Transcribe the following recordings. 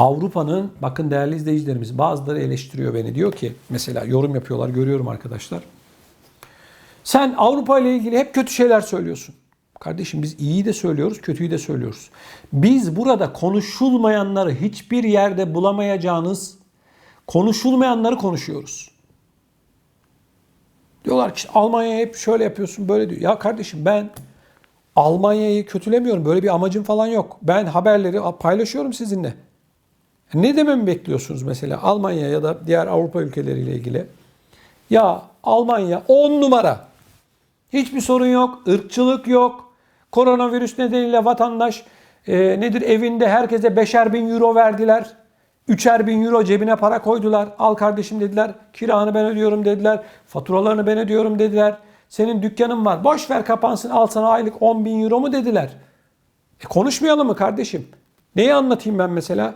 Avrupa'nın bakın değerli izleyicilerimiz bazıları eleştiriyor beni. Diyor ki mesela yorum yapıyorlar görüyorum arkadaşlar. Sen Avrupa ile ilgili hep kötü şeyler söylüyorsun. Kardeşim biz iyiyi de söylüyoruz, kötüyü de söylüyoruz. Biz burada konuşulmayanları hiçbir yerde bulamayacağınız konuşulmayanları konuşuyoruz. Diyorlar ki işte Almanya'ya hep şöyle yapıyorsun, böyle diyor. Ya kardeşim ben Almanya'yı kötülemiyorum. Böyle bir amacım falan yok. Ben haberleri paylaşıyorum sizinle. Ne dememi bekliyorsunuz mesela Almanya ya da diğer Avrupa ülkeleriyle ilgili? Ya Almanya 10 numara. Hiçbir sorun yok. ırkçılık yok. Koronavirüs nedeniyle vatandaş e, nedir evinde herkese beşer bin euro verdiler. Üçer bin euro cebine para koydular. Al kardeşim dediler. Kiranı ben ödüyorum dediler. Faturalarını ben ödüyorum dediler. Senin dükkanın var. Boş ver kapansın al sana aylık 10 bin euro mu dediler. E konuşmayalım mı kardeşim? Neyi anlatayım ben mesela?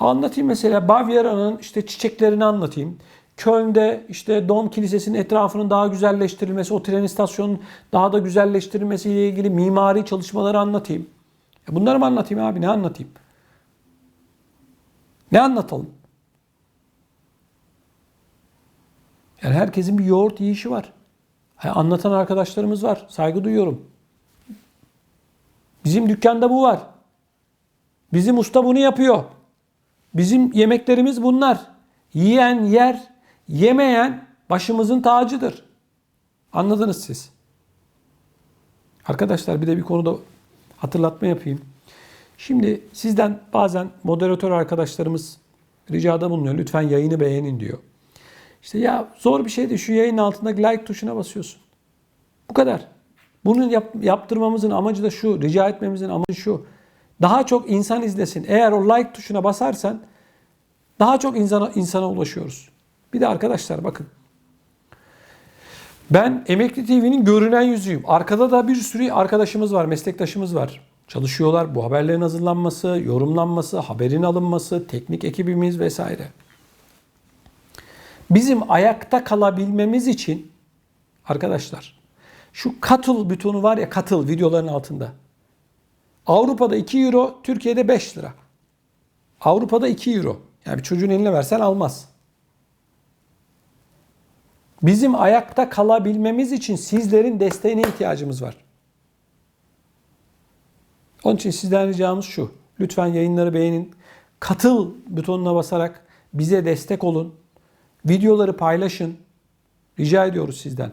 Anlatayım mesela Bavyera'nın işte çiçeklerini anlatayım. Köln'de işte Dom Kilisesi'nin etrafının daha güzelleştirilmesi, o tren istasyonunun daha da güzelleştirilmesi ile ilgili mimari çalışmaları anlatayım. E bunları mı anlatayım abi? Ne anlatayım? Ne anlatalım? Yani herkesin bir yoğurt yiyişi var. Yani anlatan arkadaşlarımız var. Saygı duyuyorum. Bizim dükkanda bu var. Bizim usta bunu yapıyor. Bizim yemeklerimiz bunlar. Yiyen yer, yemeyen başımızın tacıdır. Anladınız siz. Arkadaşlar bir de bir konuda hatırlatma yapayım. Şimdi sizden bazen moderatör arkadaşlarımız ricada bulunuyor. Lütfen yayını beğenin diyor. İşte ya zor bir şey de şu yayın altındaki like tuşuna basıyorsun. Bu kadar. Bunu yap, yaptırmamızın amacı da şu, rica etmemizin amacı şu. Daha çok insan izlesin. Eğer o like tuşuna basarsan daha çok insana, insana ulaşıyoruz. Bir de arkadaşlar bakın. Ben Emekli TV'nin görünen yüzüyüm. Arkada da bir sürü arkadaşımız var, meslektaşımız var. Çalışıyorlar. Bu haberlerin hazırlanması, yorumlanması, haberin alınması, teknik ekibimiz vesaire. Bizim ayakta kalabilmemiz için arkadaşlar şu katıl butonu var ya katıl videoların altında. Avrupa'da 2 euro, Türkiye'de 5 lira. Avrupa'da 2 euro. Yani bir çocuğun eline versen almaz. Bizim ayakta kalabilmemiz için sizlerin desteğine ihtiyacımız var. Onun için sizden ricamız şu. Lütfen yayınları beğenin. Katıl butonuna basarak bize destek olun. Videoları paylaşın. Rica ediyoruz sizden.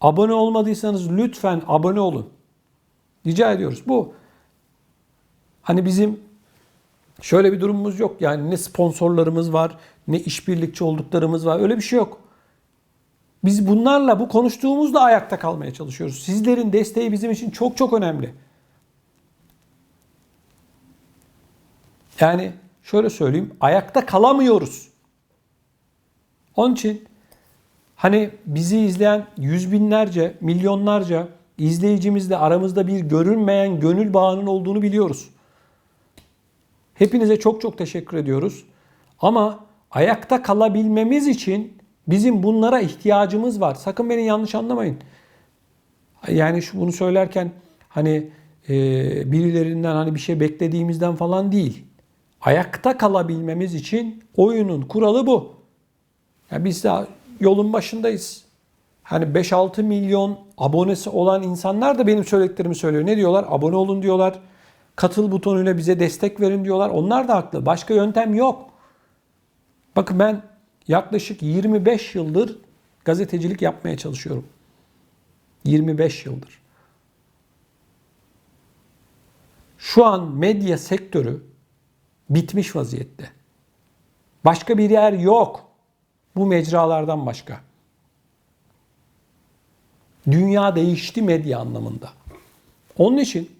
Abone olmadıysanız lütfen abone olun. Rica ediyoruz. Bu hani bizim şöyle bir durumumuz yok. Yani ne sponsorlarımız var, ne işbirlikçi olduklarımız var. Öyle bir şey yok. Biz bunlarla bu konuştuğumuzla ayakta kalmaya çalışıyoruz. Sizlerin desteği bizim için çok çok önemli. Yani şöyle söyleyeyim, ayakta kalamıyoruz. Onun için hani bizi izleyen yüz binlerce, milyonlarca izleyicimizle aramızda bir görünmeyen gönül bağının olduğunu biliyoruz. Hepinize çok çok teşekkür ediyoruz. Ama ayakta kalabilmemiz için bizim bunlara ihtiyacımız var. Sakın beni yanlış anlamayın. Yani şu bunu söylerken hani e, birilerinden hani bir şey beklediğimizden falan değil. Ayakta kalabilmemiz için oyunun kuralı bu. Yani biz daha yolun başındayız. Hani 5-6 milyon abonesi olan insanlar da benim söylediklerimi söylüyor. Ne diyorlar? Abone olun diyorlar. Katıl butonuyla bize destek verin diyorlar. Onlar da haklı. Başka yöntem yok. Bakın ben yaklaşık 25 yıldır gazetecilik yapmaya çalışıyorum. 25 yıldır. Şu an medya sektörü bitmiş vaziyette. Başka bir yer yok. Bu mecralardan başka. Dünya değişti medya anlamında. Onun için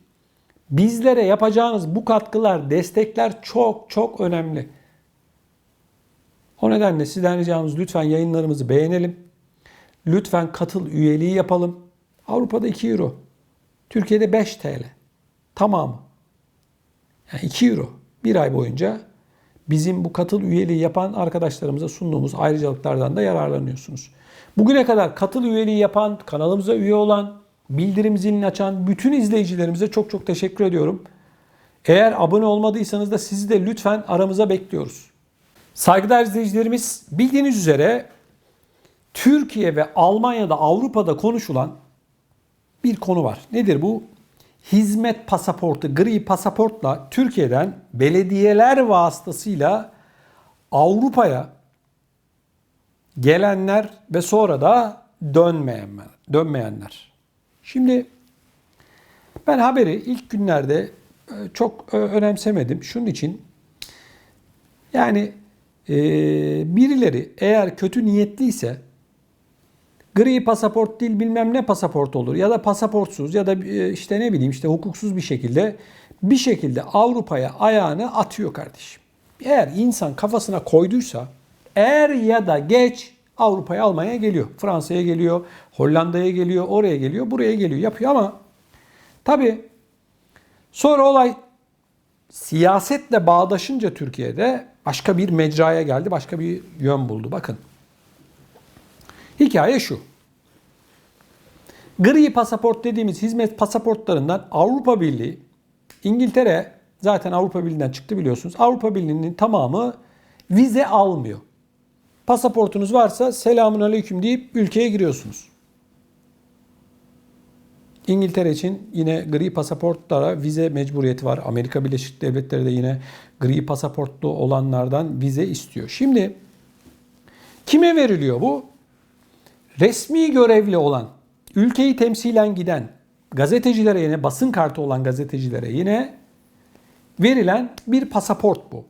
bizlere yapacağınız bu katkılar, destekler çok çok önemli. O nedenle sizden ricamız lütfen yayınlarımızı beğenelim. Lütfen katıl üyeliği yapalım. Avrupa'da 2 euro. Türkiye'de 5 TL. Tamamı. Yani 2 euro. Bir ay boyunca bizim bu katıl üyeliği yapan arkadaşlarımıza sunduğumuz ayrıcalıklardan da yararlanıyorsunuz. Bugüne kadar katıl üyeliği yapan, kanalımıza üye olan, bildirim zilini açan bütün izleyicilerimize çok çok teşekkür ediyorum. Eğer abone olmadıysanız da sizi de lütfen aramıza bekliyoruz. Saygıdeğer izleyicilerimiz bildiğiniz üzere Türkiye ve Almanya'da Avrupa'da konuşulan bir konu var. Nedir bu? Hizmet pasaportu, gri pasaportla Türkiye'den belediyeler vasıtasıyla Avrupa'ya gelenler ve sonra da dönmeyenler, dönmeyenler. Şimdi ben haberi ilk günlerde e, çok e, önemsemedim. Şunun için yani e, birileri eğer kötü niyetliyse gri pasaport değil bilmem ne pasaport olur ya da pasaportsuz ya da e, işte ne bileyim işte hukuksuz bir şekilde bir şekilde Avrupa'ya ayağını atıyor kardeşim. Eğer insan kafasına koyduysa er ya da geç Avrupa'ya almaya geliyor. Fransa'ya geliyor, Hollanda'ya geliyor, oraya geliyor, buraya geliyor. Yapıyor ama tabii sonra olay siyasetle bağdaşınca Türkiye'de başka bir mecraya geldi, başka bir yön buldu. Bakın. Hikaye şu. Gri pasaport dediğimiz hizmet pasaportlarından Avrupa Birliği, İngiltere zaten Avrupa Birliği'nden çıktı biliyorsunuz. Avrupa Birliği'nin tamamı vize almıyor. Pasaportunuz varsa selamun aleyküm deyip ülkeye giriyorsunuz. İngiltere için yine gri pasaportlara vize mecburiyeti var. Amerika Birleşik Devletleri de yine gri pasaportlu olanlardan vize istiyor. Şimdi kime veriliyor bu? Resmi görevli olan, ülkeyi temsilen giden gazetecilere yine basın kartı olan gazetecilere yine verilen bir pasaport bu.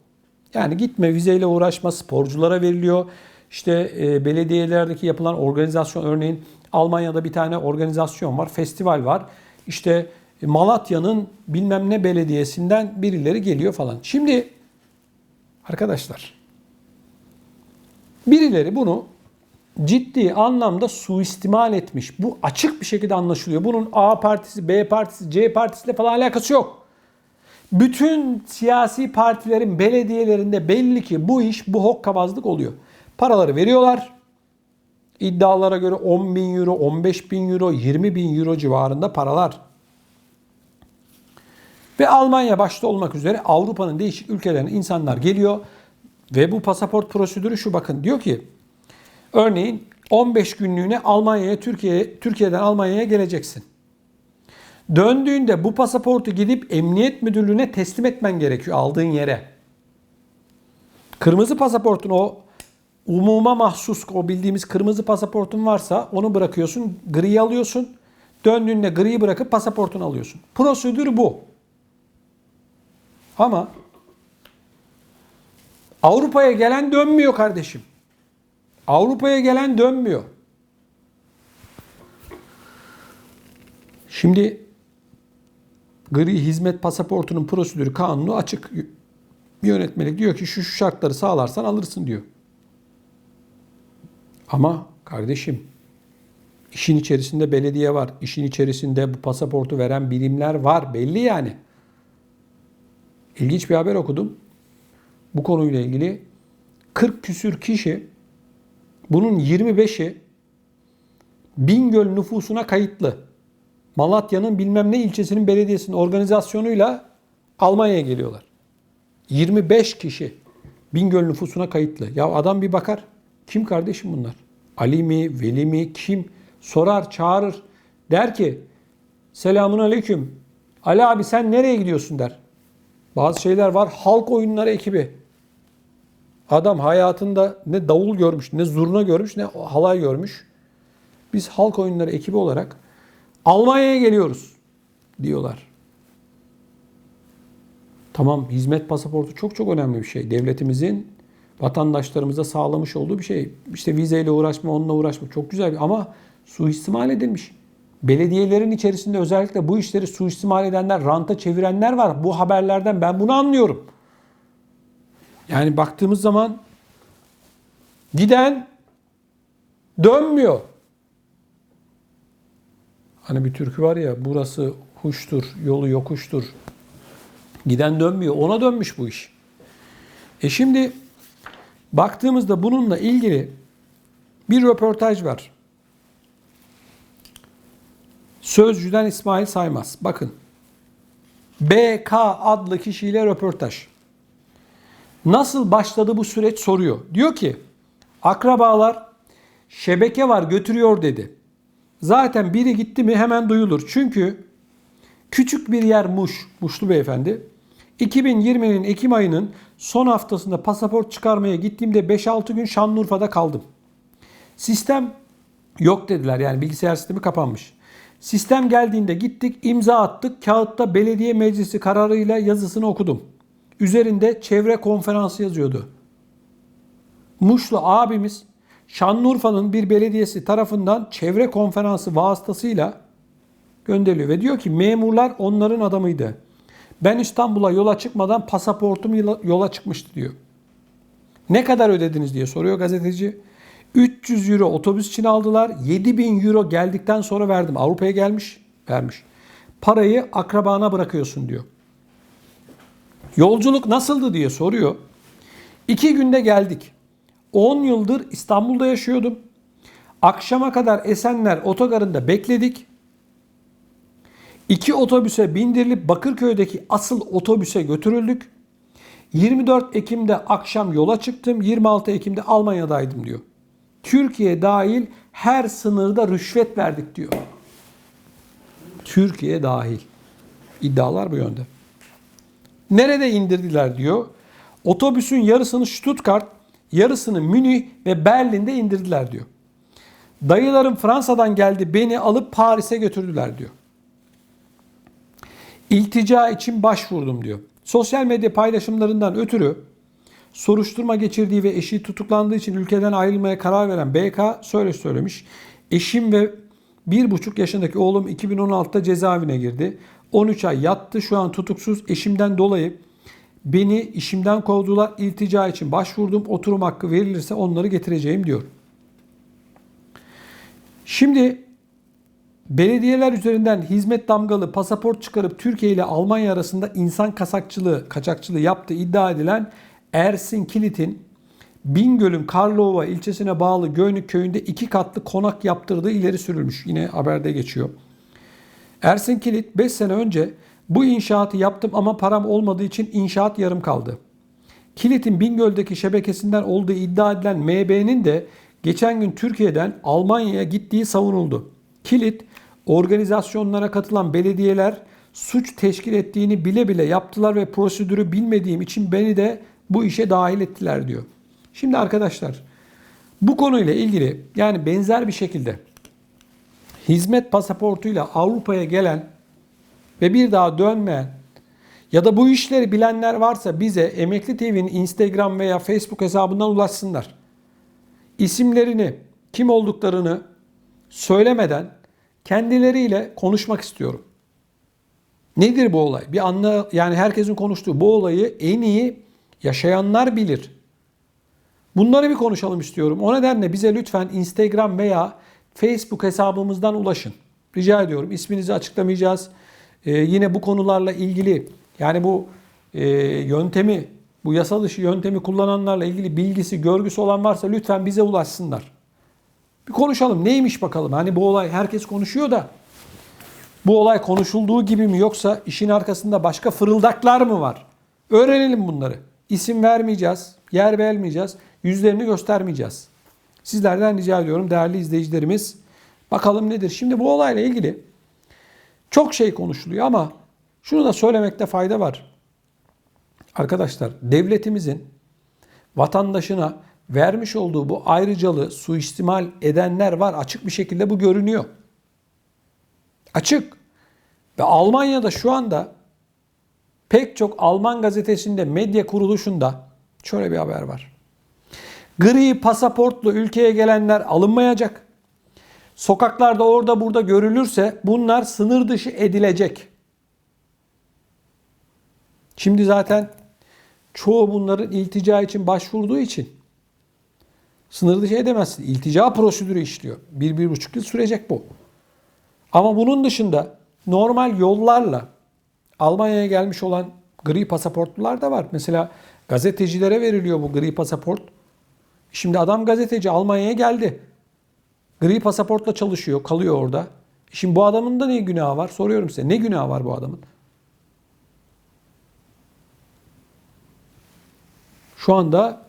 Yani gitme vizeyle uğraşma sporculara veriliyor. İşte e, belediyelerdeki yapılan organizasyon örneğin Almanya'da bir tane organizasyon var, festival var. İşte Malatya'nın bilmem ne belediyesinden birileri geliyor falan. Şimdi arkadaşlar birileri bunu ciddi anlamda suistimal etmiş. Bu açık bir şekilde anlaşılıyor. Bunun A partisi, B partisi, C partisiyle falan alakası yok. Bütün siyasi partilerin belediyelerinde belli ki bu iş bu hokkabazlık oluyor. Paraları veriyorlar. İddialara göre 10 bin euro, 15 bin euro, 20 bin euro civarında paralar. Ve Almanya başta olmak üzere Avrupa'nın değişik ülkelerine insanlar geliyor. Ve bu pasaport prosedürü şu bakın diyor ki örneğin 15 günlüğüne Almanya'ya, Türkiye Türkiye'den Almanya'ya geleceksin. Döndüğünde bu pasaportu gidip emniyet müdürlüğüne teslim etmen gerekiyor aldığın yere. Kırmızı pasaportun o umuma mahsus o bildiğimiz kırmızı pasaportun varsa onu bırakıyorsun, griyi alıyorsun. Döndüğünde griyi bırakıp pasaportunu alıyorsun. Prosedür bu. Ama Avrupa'ya gelen dönmüyor kardeşim. Avrupa'ya gelen dönmüyor. Şimdi gri hizmet pasaportunun prosedürü kanunu açık. Yönetmelik diyor ki şu, şu şartları sağlarsan alırsın diyor. Ama kardeşim işin içerisinde belediye var. İşin içerisinde bu pasaportu veren birimler var. Belli yani. İlginç bir haber okudum. Bu konuyla ilgili 40 küsür kişi bunun 25'i Bingöl nüfusuna kayıtlı. Malatya'nın bilmem ne ilçesinin belediyesinin organizasyonuyla Almanya'ya geliyorlar. 25 kişi Bingöl nüfusuna kayıtlı. Ya adam bir bakar. Kim kardeşim bunlar? Ali mi, Veli mi, kim? Sorar, çağırır. Der ki selamun aleyküm. Ali abi sen nereye gidiyorsun der. Bazı şeyler var. Halk oyunları ekibi. Adam hayatında ne davul görmüş, ne zurna görmüş, ne halay görmüş. Biz halk oyunları ekibi olarak Almanya'ya geliyoruz diyorlar. Tamam hizmet pasaportu çok çok önemli bir şey. Devletimizin vatandaşlarımıza sağlamış olduğu bir şey. İşte vizeyle uğraşma, onunla uğraşma çok güzel bir ama suistimal edilmiş. Belediyelerin içerisinde özellikle bu işleri suistimal edenler, ranta çevirenler var. Bu haberlerden ben bunu anlıyorum. Yani baktığımız zaman giden dönmüyor. Hani bir türkü var ya burası huştur, yolu yokuştur. Giden dönmüyor. Ona dönmüş bu iş. E şimdi baktığımızda bununla ilgili bir röportaj var. Sözcüden İsmail Saymaz. Bakın. BK adlı kişiyle röportaj. Nasıl başladı bu süreç soruyor. Diyor ki akrabalar şebeke var götürüyor dedi. Zaten biri gitti mi hemen duyulur. Çünkü küçük bir yer Muş, Muşlu beyefendi. 2020'nin Ekim ayının son haftasında pasaport çıkarmaya gittiğimde 5-6 gün Şanlıurfa'da kaldım. Sistem yok dediler yani bilgisayar sistemi kapanmış. Sistem geldiğinde gittik imza attık kağıtta belediye meclisi kararıyla yazısını okudum. Üzerinde çevre konferansı yazıyordu. Muşlu abimiz Şanlıurfa'nın bir belediyesi tarafından çevre konferansı vasıtasıyla gönderiliyor ve diyor ki memurlar onların adamıydı. Ben İstanbul'a yola çıkmadan pasaportum yola- yola çıkmıştı diyor. Ne kadar ödediniz diye soruyor gazeteci. 300 euro otobüs için aldılar. 7000 euro geldikten sonra verdim. Avrupa'ya gelmiş, vermiş. Parayı akrabana bırakıyorsun diyor. Yolculuk nasıldı diye soruyor. İki günde geldik. 10 yıldır İstanbul'da yaşıyordum. Akşama kadar Esenler otogarında bekledik. İki otobüse bindirilip Bakırköy'deki asıl otobüse götürüldük. 24 Ekim'de akşam yola çıktım. 26 Ekim'de Almanya'daydım diyor. Türkiye dahil her sınırda rüşvet verdik diyor. Türkiye dahil. İddialar bu yönde. Nerede indirdiler diyor. Otobüsün yarısını Stuttgart, yarısını Münih ve Berlin'de indirdiler diyor. Dayılarım Fransa'dan geldi beni alıp Paris'e götürdüler diyor. İltica için başvurdum diyor. Sosyal medya paylaşımlarından ötürü soruşturma geçirdiği ve eşi tutuklandığı için ülkeden ayrılmaya karar veren BK şöyle söylemiş. Eşim ve bir buçuk yaşındaki oğlum 2016'da cezaevine girdi. 13 ay yattı. Şu an tutuksuz. Eşimden dolayı beni işimden kovdular. İltica için başvurdum. Oturum hakkı verilirse onları getireceğim diyor. Şimdi belediyeler üzerinden hizmet damgalı pasaport çıkarıp Türkiye ile Almanya arasında insan kasakçılığı, kaçakçılığı yaptığı iddia edilen Ersin Kilit'in Bingöl'ün Karlova ilçesine bağlı Göynük köyünde iki katlı konak yaptırdığı ileri sürülmüş. Yine haberde geçiyor. Ersin Kilit 5 sene önce bu inşaatı yaptım ama param olmadığı için inşaat yarım kaldı. Kilit'in Bingöl'deki şebekesinden olduğu iddia edilen MB'nin de geçen gün Türkiye'den Almanya'ya gittiği savunuldu. Kilit organizasyonlara katılan belediyeler suç teşkil ettiğini bile bile yaptılar ve prosedürü bilmediğim için beni de bu işe dahil ettiler diyor. Şimdi arkadaşlar bu konuyla ilgili yani benzer bir şekilde hizmet pasaportuyla Avrupa'ya gelen ve bir daha dönmeyen ya da bu işleri bilenler varsa bize Emekli TV'nin Instagram veya Facebook hesabından ulaşsınlar. İsimlerini, kim olduklarını söylemeden kendileriyle konuşmak istiyorum. Nedir bu olay? Bir anla yani herkesin konuştuğu bu olayı en iyi yaşayanlar bilir. Bunları bir konuşalım istiyorum. O nedenle bize lütfen Instagram veya Facebook hesabımızdan ulaşın. Rica ediyorum. İsminizi açıklamayacağız. Ee, yine bu konularla ilgili yani bu e, yöntemi, bu yasa dışı yöntemi kullananlarla ilgili bilgisi, görgüsü olan varsa lütfen bize ulaşsınlar. Bir konuşalım. Neymiş bakalım? Hani bu olay herkes konuşuyor da bu olay konuşulduğu gibi mi yoksa işin arkasında başka fırıldaklar mı var? Öğrenelim bunları. İsim vermeyeceğiz, yer vermeyeceğiz, yüzlerini göstermeyeceğiz. Sizlerden rica ediyorum değerli izleyicilerimiz. Bakalım nedir? Şimdi bu olayla ilgili çok şey konuşuluyor ama şunu da söylemekte fayda var. Arkadaşlar devletimizin vatandaşına vermiş olduğu bu ayrıcalığı suistimal edenler var. Açık bir şekilde bu görünüyor. Açık. Ve Almanya'da şu anda pek çok Alman gazetesinde, medya kuruluşunda şöyle bir haber var. Gri pasaportlu ülkeye gelenler alınmayacak. Sokaklarda orada burada görülürse bunlar sınır dışı edilecek. Şimdi zaten çoğu bunların iltica için başvurduğu için sınır dışı edemezsin. İltica prosedürü işliyor. Bir, bir buçuk yıl sürecek bu. Ama bunun dışında normal yollarla Almanya'ya gelmiş olan gri pasaportlular da var. Mesela gazetecilere veriliyor bu gri pasaport. Şimdi adam gazeteci Almanya'ya geldi. Gri pasaportla çalışıyor, kalıyor orada. Şimdi bu adamın da ne günahı var? Soruyorum size. Ne günahı var bu adamın? Şu anda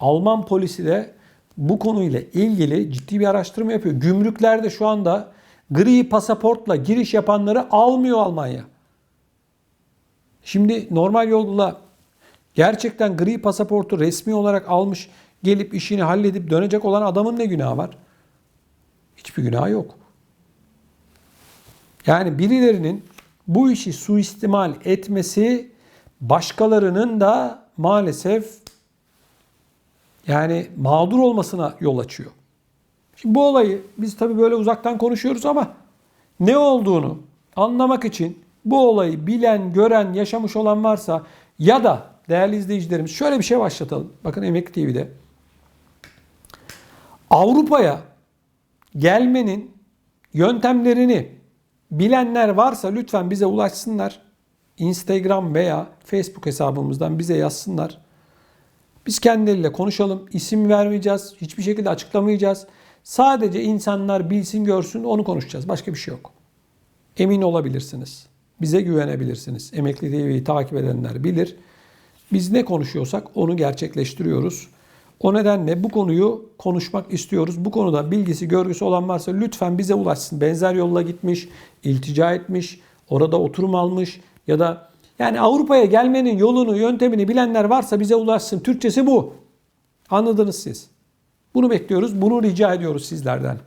Alman polisi de bu konuyla ilgili ciddi bir araştırma yapıyor. Gümrüklerde şu anda gri pasaportla giriş yapanları almıyor Almanya. Şimdi normal yolla gerçekten gri pasaportu resmi olarak almış gelip işini halledip dönecek olan adamın ne günahı var? Hiçbir günahı yok. Yani birilerinin bu işi suistimal etmesi başkalarının da maalesef yani mağdur olmasına yol açıyor. Şimdi bu olayı biz tabii böyle uzaktan konuşuyoruz ama ne olduğunu anlamak için bu olayı bilen, gören, yaşamış olan varsa ya da değerli izleyicilerimiz şöyle bir şey başlatalım. Bakın Emek TV'de. Avrupa'ya gelmenin yöntemlerini bilenler varsa lütfen bize ulaşsınlar. Instagram veya Facebook hesabımızdan bize yazsınlar. Biz kendileriyle konuşalım. İsim vermeyeceğiz. Hiçbir şekilde açıklamayacağız. Sadece insanlar bilsin görsün onu konuşacağız. Başka bir şey yok. Emin olabilirsiniz. Bize güvenebilirsiniz. Emekli TV'yi takip edenler bilir. Biz ne konuşuyorsak onu gerçekleştiriyoruz. O nedenle bu konuyu konuşmak istiyoruz. Bu konuda bilgisi, görgüsü olan varsa lütfen bize ulaşsın. Benzer yolla gitmiş, iltica etmiş, orada oturum almış ya da yani Avrupa'ya gelmenin yolunu, yöntemini bilenler varsa bize ulaşsın. Türkçesi bu. Anladınız siz. Bunu bekliyoruz. Bunu rica ediyoruz sizlerden.